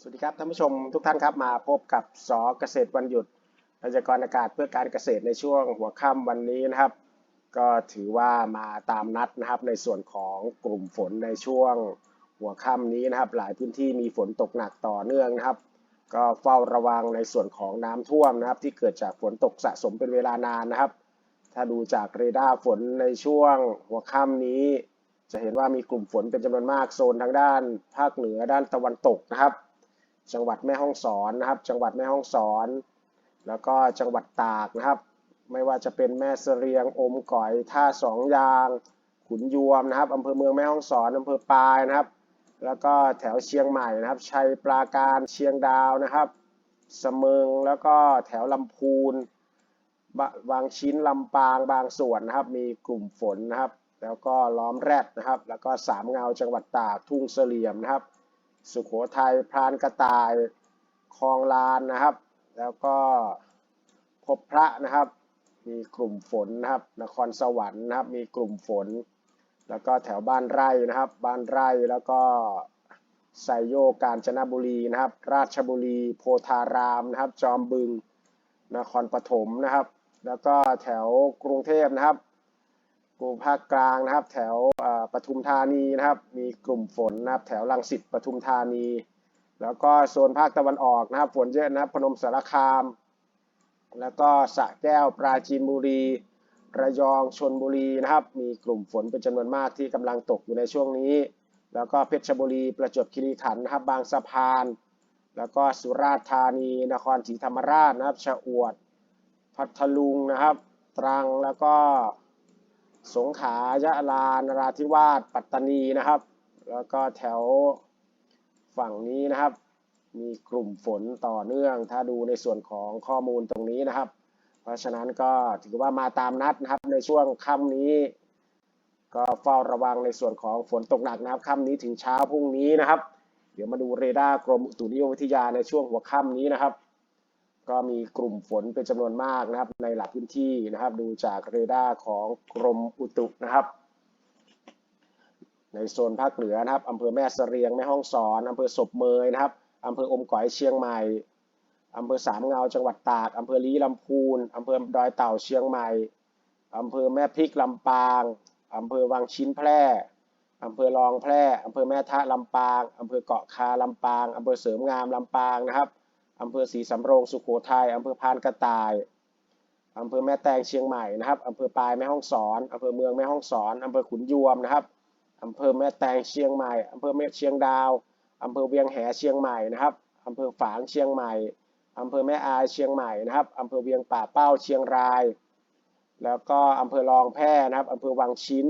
สวัสดีครับท่านผู้ชมทุกท่านครับมาพบกับสอเกษตรวันหยุดพยากรณ์อากาศเพื่อการเกษตรในช่วงหัวค่ำวันนี้นะครับ ก็ถือว่ามาตามนัดนะครับในส่วนของกลุ่มฝนในช่วงหัวค่ำนี้นะครับ หลายพื้นที่มีฝนตกหนักต่อเนื่องนะครับ ก็เฝ้าระวังในส่วนของน้ำท่วมนะครับ ที่เกิดจากฝนตกสะสมเป็นเวลานานนะครับ ถ้าดูจากเรดาร์ฝนในช่วงหัวค่ำนี้ จะเห็นว่ามีกลุ่มฝนเป็นจำนวนมากโซนทางด้านภาคเหนือด้านตะวันตกนะครับ จังหวัดแม่ฮ่องสอนนะครับ จังหวัดแม่ฮ่องสอน แล้วก็จังหวัดตากนะครับ ไม่ว่าจะเป็นแม่เสรียงอมก๋อยท่าสองยาง ขุนยวมนะครับอำเภอเมืองแม่ฮ่องสอนอำเภอปายนะครับ แล้วก็แถวเชียงใหม่นะครับ ชัยปราการเชียงดาวนะครับเสมิงแล้วก็แถวลำพูนบบางชิ้นลำปางบางส่วนนะครับ มีกลุ่มฝนนะครับ แล้วก็ล้อมแรดนะครับ แล้วก็สามเงาจังหวัดตากทุ่งเสลี่ยมนะครับ สุขโขทัยพรานกระต่ายคลองลานนะครับ แล้วก็พบพระนะครับ มีกลุ่มฝนนะครับ นครสวรรค์นะครับ มีกลุ่มฝน แล้วก็แถวบ้านไร่นะครับ บ้านไร่แล้วก็ไซโยกาญจนบุรีนะครับ ราชบุรี โพธารามนะครับ จอมบึง นครปฐมนะครับ แล้วก็แถวกรุงเทพนะครับ กลุ่มภาคกลางนะครับ แถวปทุมธานีนะครับ มีกลุ่มฝนนะครับ แถวลังสิตปทุมธานี แล้วก็โซนภาคตะวันออกนะครับ ฝนเยอะนะครับ พนมสารคาม แล้วก็สระแก้วปราจีนบุรี ระยองชนบุรีนะครับ มีกลุ่มฝนเป็นจำนวนมากที่กำลังตกอยู่ในช่วงนี้ แล้วก็เพชรบุรี ประจวบคีรีขันธ์นะครับ บางสะพาน แล้วก็สุราษฎร์ธานี นครศรีธรรมราชนะครับ ชะอวด พัทลุงนะครับ ตรังแล้วก็ สงขลายะลานราธิวาสปัตตานีนะครับ แล้วก็แถวฝั่งนี้นะครับ มีกลุ่มฝนต่อเนื่อง ถ้าดูในส่วนของข้อมูลตรงนี้นะครับ เพราะฉะนั้นก็ถือว่ามาตามนัดนะครับในช่วงค่ำนี้ ก็เฝ้าระวังในส่วนของฝนตกหนักนะครับค่ำนี้ถึงเช้าพรุ่งนี้นะครับ เดี๋ยวมาดูเรดาร์กรมอุตุนิยมวิทยาในช่วงหัวค่ำนี้นะครับ ก็มีกลุ่มฝนเป็นจำนวนมากนะครับ ในหลายพื้นที่นะครับ ดูจากเรดาร์ของกรมอุตุนะครับ ในโซนภาคเหนือนะครับอำเภอแม่เสรียงแม่ฮ่องสอนอำเภอศพเมยนะครับอำเภออมก๋อยเชียงใหม่อำเภอสามเงาจังหวัดตากอำเภอลีลำพูนอำเภอดอยเต่าเชียงใหม่อำเภอแม่พริกลำปางอำเภอวังชิ้นแพร่อำเภอรองแพร่อำเภอแม่ทะลำปางอำเภอเกาะคาลำปางอำเภอเสริมงามลำปางนะครับ อำเภอศรีสำโรงสุโขทัยอำเภอพานกระต่ายอำเภอแม่แตงเชียงใหม่นะครับอำเภอปลายแม่ฮ่องสอนอำเภอเมืองแม่ฮ่องสอนอำเภอขุนยวมนะครับอำเภอแม่แตงเชียงใหม่อำเภอแม่เชียงดาวอำเภอเวียงแหเชียงใหม่นะครับอำเภอฝางเชียงใหม่อำเภอแม่อายเชียงใหม่นะครับอำเภอเวียงป่าเป้าเชียงราย แล้วก็อำเภอรองแพร่นะครับอำเภอวังชิ้น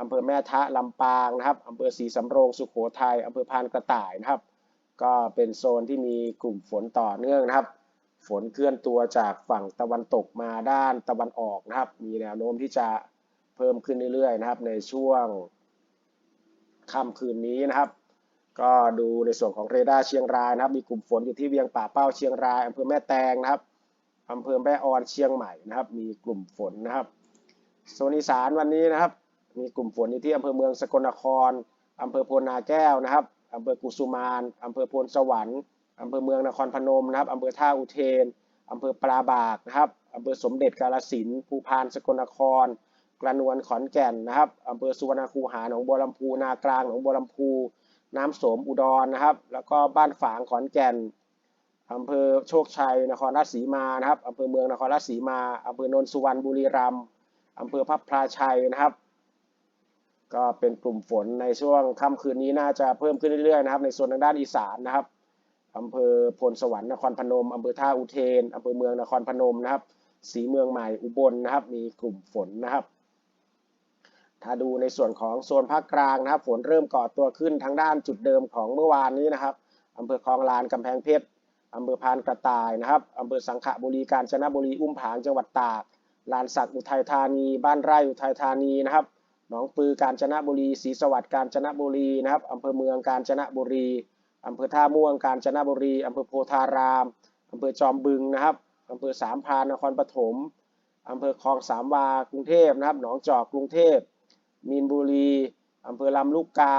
อำเภอแม่ทะลำปางนะครับอำเภอศรีสำโรงสุโขทัยอำเภอพานกระต่ายนะครับ ก็เป็นโซนที่มีกลุ่มฝนต่อเนื่องนะครับ ฝนเคลื่อนตัวจากฝั่งตะวันตกมาด้านตะวันออกนะครับ มีแนวโน้มที่จะเพิ่มขึ้นเรื่อยๆนะครับ ในช่วงค่ำคืนนี้นะครับ ก็ดูในส่วนของเรดาร์เชียงรายนะครับ มีกลุ่มฝนอยู่ที่เวียงป่าเป้าเชียงรายอำเภอแม่แตงนะครับอำเภอแม่ออนเชียงใหม่นะครับ มีกลุ่มฝนนะครับโซนอีสานวันนี้นะครับ มีกลุ่มฝนอยู่ที่อำเภอเมืองสกลนครอำเภอโพนาแก้วนะครับ อำเภอกุสุมานอำเภอโพนสวรรค์อำเภอเมืองนครพนมนะครับอำเภอท่าอุเทนอำเภอปราบากนะครับอำเภอสมเด็จกาลสินภูพานสกลนคร กระนวนขอนแก่นนะครับอำเภอสุวรรณคูหาหนองบัวลำพูนากลางหนองบัวลำพูน้ำโสมอุดรนะครับ แล้วก็บ้านฝางขอนแก่นอำเภอโชคชัยนครราชสีมานะครับอำเภอเมืองนครราชสีมาอำเภอโนนสุวรรณบุรีรัมย์อำเภอพับพลาชัยนะครับ ก็เป็นกลุ่มฝนในช่วงค่ำคืนนี้น่าจะเพิ่มขึ้นเรื่อยๆนะครับ ในโซนทางด้านอีสานนะครับอำเภอพลสวรรค์นครพนมอำเภอท่าอุเทนอำเภอเมืองนครพนมนะครับ สีเมืองใหม่อุบลนะครับ มีกลุ่มฝนนะครับ ถ้าดูในส่วนของโซนภาคกลางนะครับ ฝนเริ่มก่อตัวขึ้นทางด้านจุดเดิมของเมื่อวานนี้นะครับอำเภอคลองลานกำแพงเพชรอำเภอพานกระต่ายนะครับอำเภอสังขบุรีกาญจนบุรีอุ้มผางจังหวัดตากลานสักอุทัยธานี บ้านไร่อุทัยธานีนะครับ หนองปือกาญจนบุรีศรีสวัสดิ์กาญจนบุรีนะครับอำเภอเมืองกาญจนบุรีอำเภอท่าม่วงกาญจนบุรีอำเภอโพธารามอำเภอจอมบึงนะครับอำเภอสามพรานนครปฐมอำเภอคลองสามวากรุงเทพนะครับ หนองจอกกรุงเทพมีนบุรีอำเภอลำลูกกา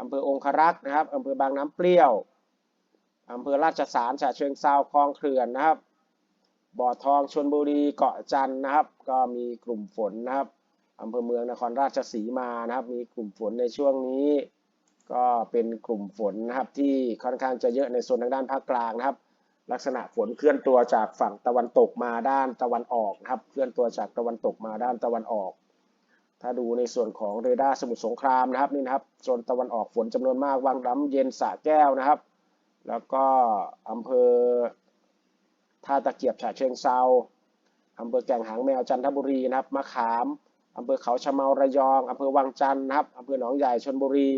อำเภอองครักษ์นะครับอำเภอบางน้ำเปรี้ยวอำเภอราชสารฉะเชิงเซาคลองเขื่อนนะครับ บ่อทองชนบุรีเกาะจันทร์นะครับ ก็มีกลุ่มฝนนะครับ อำเภอเมืองนครราชสีมานะครับ มีกลุ่มฝนในช่วงนี้ ก็เป็นกลุ่มฝนนะครับที่ค่อนข้างจะเยอะในโซนทางด้านภาคกลางนะครับ ลักษณะฝนเคลื่อนตัวจากฝั่งตะวันตกมาด้านตะวันออกนะครับ เคลื่อนตัวจากตะวันตกมาด้านตะวันออก ถ้าดูในส่วนของเรดาร์สมุทรสงครามนะครับนี่นะครับโซนตะวันออกฝนจำนวนมากวังน้ำเย็นสะแก้วนะครับ แล้วก็อำเภอท่าตะเกียบฉะเชิงเซาอำเภอแก่งหางแมวจันทบุรีนะครับมะขาม อำเภอเขาชะเมาระยองอำเภอวังจันทร์นะครับอำเภอหนองใหญ่ชนบุรี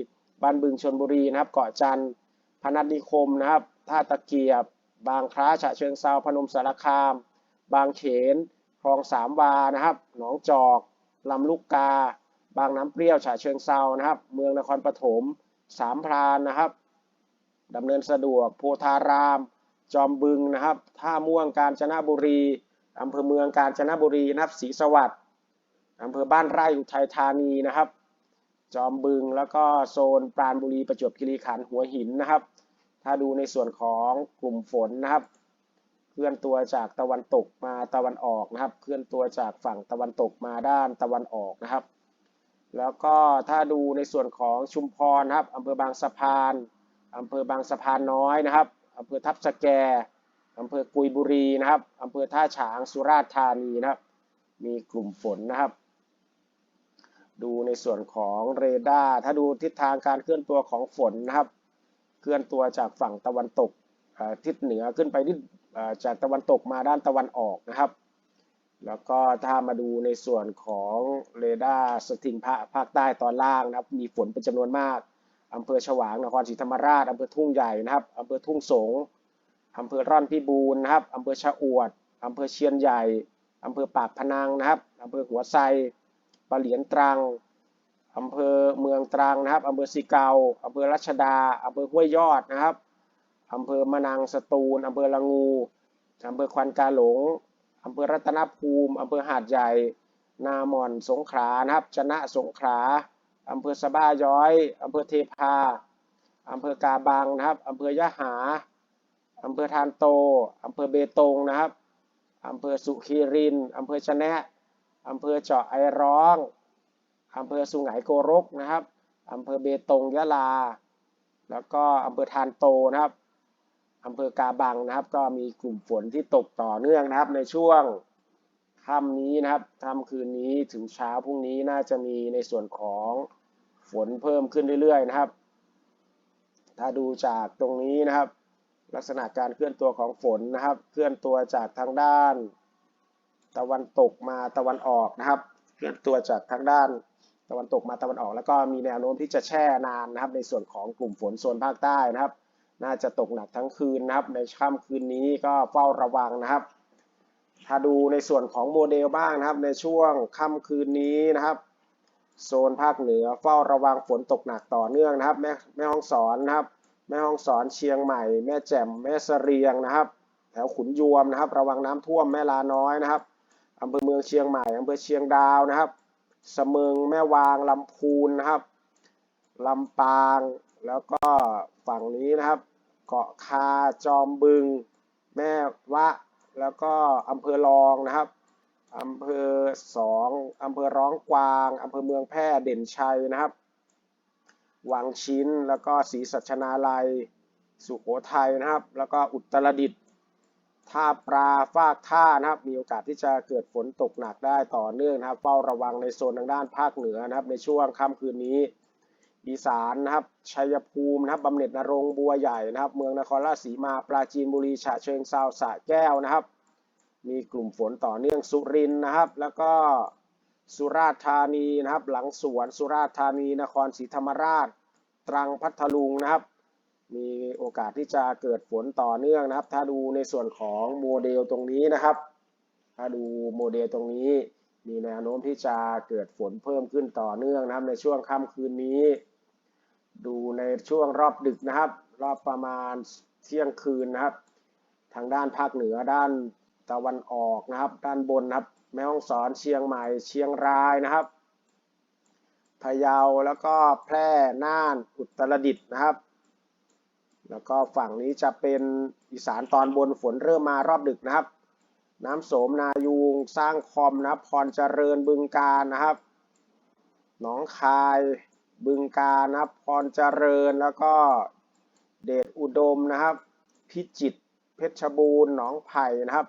บ้านบึงชนบุรีนะครับ เกาะจันทร์พนัสนิคมนะครับท่าตะเกียบ บางคล้าฉะเชิงเซาพนมสารคาม บางเขนคลองสามวานะครับหนองจอกลำลูกกา บางน้ำเปรี้ยวฉะเชิงเซานะครับ เมืองนครปฐมสามพรานนะครับดำเนินสะดวกโพธาราม จอมบึงนะครับท่าม่วงกาญจนบุรีอำเภอเมืองกาญจนบุรีนะครับศรีสวัสดิ์ อำเภอบ้านไร่อุทัยธานีนะครับ จอมบึงแล้วก็โซนปราณบุรีประจวบคีรีขันธ์หัวหินนะครับ ถ้าดูในส่วนของกลุ่มฝนนะครับ เคลื่อนตัวจากตะวันตกมาตะวันออกนะครับ เคลื่อนตัวจากฝั่งตะวันตกมาด้านตะวันออกนะครับ แล้วก็ถ้าดูในส่วนของชุมพรนะครับอำเภอบางสะพานอำเภอบางสะพานน้อยนะครับอำเภอทับสะแกอำเภอกุยบุรีนะครับอำเภอท่าฉางสุราษฎร์ธานีนะครับ มีกลุ่มฝนนะครับ ดูในส่วนของเรดาร์ถ้าดูทิศทางการเคลื่อนตัวของฝนนะครับ เคลื่อนตัวจากฝั่งตะวันตกทิศเหนือขึ้นไปทิศจากตะวันตกมาด้านตะวันออกนะครับ แล้วก็ถ้ามาดูในส่วนของเรดาร์สถิงภาคใต้ตอนล่างนะครับ มีฝนเป็นจำนวนมากอำเภอฉวางนครศรีธรรมราชอำเภอทุ่งใหญ่นะครับอำเภอทุ่งสงอำเภอร่อนพิบูรณ์นะครับอำเภอชะอวดอำเภอเชียนใหญ่อำเภอปากพนังนะครับอำเภอหัวไซ ปะเหลียนตรังอำเภอเมืองตรังนะครับอำเภอสีเกาอำเภอรัชดาอำเภอห้วยยอดนะครับอำเภอมะนังสตูลอำเภอละงูอำเภอควันกาหลงอำเภอรัตนภูมิอำเภอหาดใหญ่ นาหม่อนสงขลานะครับชนะสงขลาอำเภอสะบ้าย้อยอำเภอเทพาอำเภอกาบังนะครับอำเภอยะหาอำเภอทานโตอำเภอเบตงนะครับอำเภอสุขีรินอำเภอชนะ อำเภอเจาะไอร้องอำเภอสุไหงโกรกนะครับอำเภอเบตงยะลา แล้วก็อำเภอทานโตนะครับอำเภอกาบังนะครับ ก็มีกลุ่มฝนที่ตกต่อเนื่องนะครับ ในช่วงค่ำนี้นะครับค่ำคืนนี้ถึงเช้าพรุ่งนี้น่าจะมีในส่วนของฝนเพิ่มขึ้นเรื่อยๆนะครับ ถ้าดูจากตรงนี้นะครับ ลักษณะการเคลื่อนตัวของฝนนะครับ เคลื่อนตัวจากทางด้าน ตะวันตกมาตะวันออกนะครับเคลื่อนตัวจากทางด้านตะวันตกมาตะวันออก แล้วก็มีแนวโน้มที่จะแช่นานนะครับ ในส่วนของกลุ่มฝนโซนภาคใต้นะครับ น่าจะตกหนักทั้งคืนนะครับ ในค่ำคืนนี้ก็เฝ้าระวังนะครับ ถ้าดูในส่วนของโมเดลบ้างนะครับ ในช่วงค่ำคืนนี้นะครับ โซนภาคเหนือเฝ้าระวังฝนตกหนักต่อเนื่องนะครับ แม่แม่ห้องสอนนะครับ แม่ห้องสอนเชียงใหม่ แม่แจ่มแม่เสรียงนะครับ แถวขุนยวมนะครับ ระวังน้ำท่วมแม่ลาน้อยนะครับ อำเภอเมืองเชียงใหม่อำเภอเชียงดาวนะครับสมงแม่วางลำพูนนะครับลำปางแล้วก็ฝั่งนี้นะครับ เกาะคาจอมบึง แม่วะ แล้วก็อำเภอรองนะครับอำเภอสองอำเภอร้องกวางอำเภอเมืองแพร่เด่นชัยนะครับ วังชิ้นแล้วก็ศรีสัชนาลัย สุโขทัยนะครับ แล้วก็อุตรดิตถ์ ท่าปลาฟากท่านะครับ มีโอกาสที่จะเกิดฝนตกหนักได้ต่อเนื่องนะครับ เฝ้าระวังในโซนทางด้านภาคเหนือนะครับ ในช่วงค่ำคืนนี้ อีสานนะครับชัยภูมินะครับบำเหน็จนรงบัวใหญ่นะครับ เมืองนครราชสีมาปราจีนบุรีฉะเชิงเซาสระแก้วนะครับ มีกลุ่มฝนต่อเนื่องสุรินนะครับ แล้วก็สุราษฎร์ธานีนะครับ หลังสวนสุราษฎร์ธานีนครศรีธรรมราช ตรังพัทลุงนะครับ มีโอกาสที่จะเกิดฝนต่อเนื่องนะครับ ถ้าดูในส่วนของโมเดลตรงนี้นะครับ ถ้าดูโมเดลตรงนี้ มีแนวโน้มที่จะเกิดฝนเพิ่มขึ้นต่อเนื่องนะครับ ในช่วงค่ำคืนนี้ ดูในช่วงรอบดึกนะครับ รอบประมาณเที่ยงคืนนะครับ ทางด้านภาคเหนือด้านตะวันออกนะครับ ด้านบนนะครับ แม่ฮ่องสอนเชียงใหม่เชียงรายนะครับพะเยาแล้วก็แพร่น่านอุตรดิตถ์นะครับ แล้วก็ฝั่งนี้จะเป็นอีสานตอนบนฝนเริ่มมารอบดึกนะครับ น้ำโสมนายูงสร้างคอมนะครับพรเจริญบึงการนะครับ หนองคายบึงการนะครับพรเจริญแล้วก็เดชอุดมนะครับ พิจิตรเพชรบูรณ์หนองไผ่นะครับ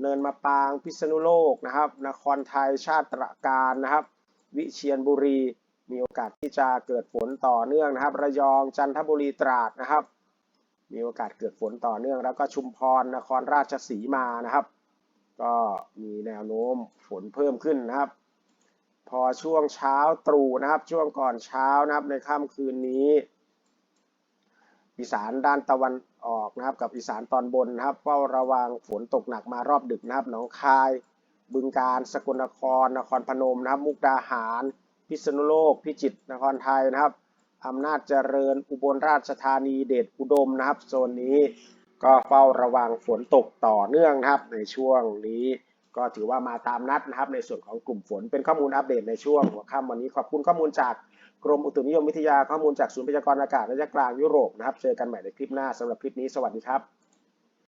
เนินมะปางพิษณุโลกนะครับ นครไทยชาติตระการนะครับ วิเชียรบุรีมีโอกาสที่จะเกิดฝนต่อเนื่องนะครับ ระยองจันทบุรีตราดนะครับ มีโอกาสเกิดฝนต่อเนื่อง แล้วก็ชุมพรนครราชสีมานะครับ ก็มีแนวโน้มฝนเพิ่มขึ้นนะครับ พอช่วงเช้าตรู่นะครับ ช่วงก่อนเช้านะครับในค่ำคืนนี้อีสานด้านตะวันออกนะครับ กับอีสานตอนบนนะครับเฝ้าระวังฝนตกหนักมารอบดึกนะครับหนองคาย บึงการสกลนคร นครพนมนะครับ มุกดาหาร พิษณุโลก พิจิตรนครไทยนะครับ อำนาจเจริญอุบลราชธานีเดชอุดมนะครับโซนนี้ก็เฝ้าระวังฝนตกต่อเนื่องนะครับในช่วงนี้ ก็ถือว่ามาตามนัดนะครับในส่วนของกลุ่มฝนเป็นข้อมูลอัปเดตในช่วงหัวค่ำวันนี้ขอบคุณข้อมูลจากกรมอุตุนิยมวิทยาข้อมูลจากศูนย์พยากรณ์อากาศระยะกลางยุโรปนะครับเจอกันใหม่ในคลิปหน้าสำหรับคลิปนี้สวัสดีครับ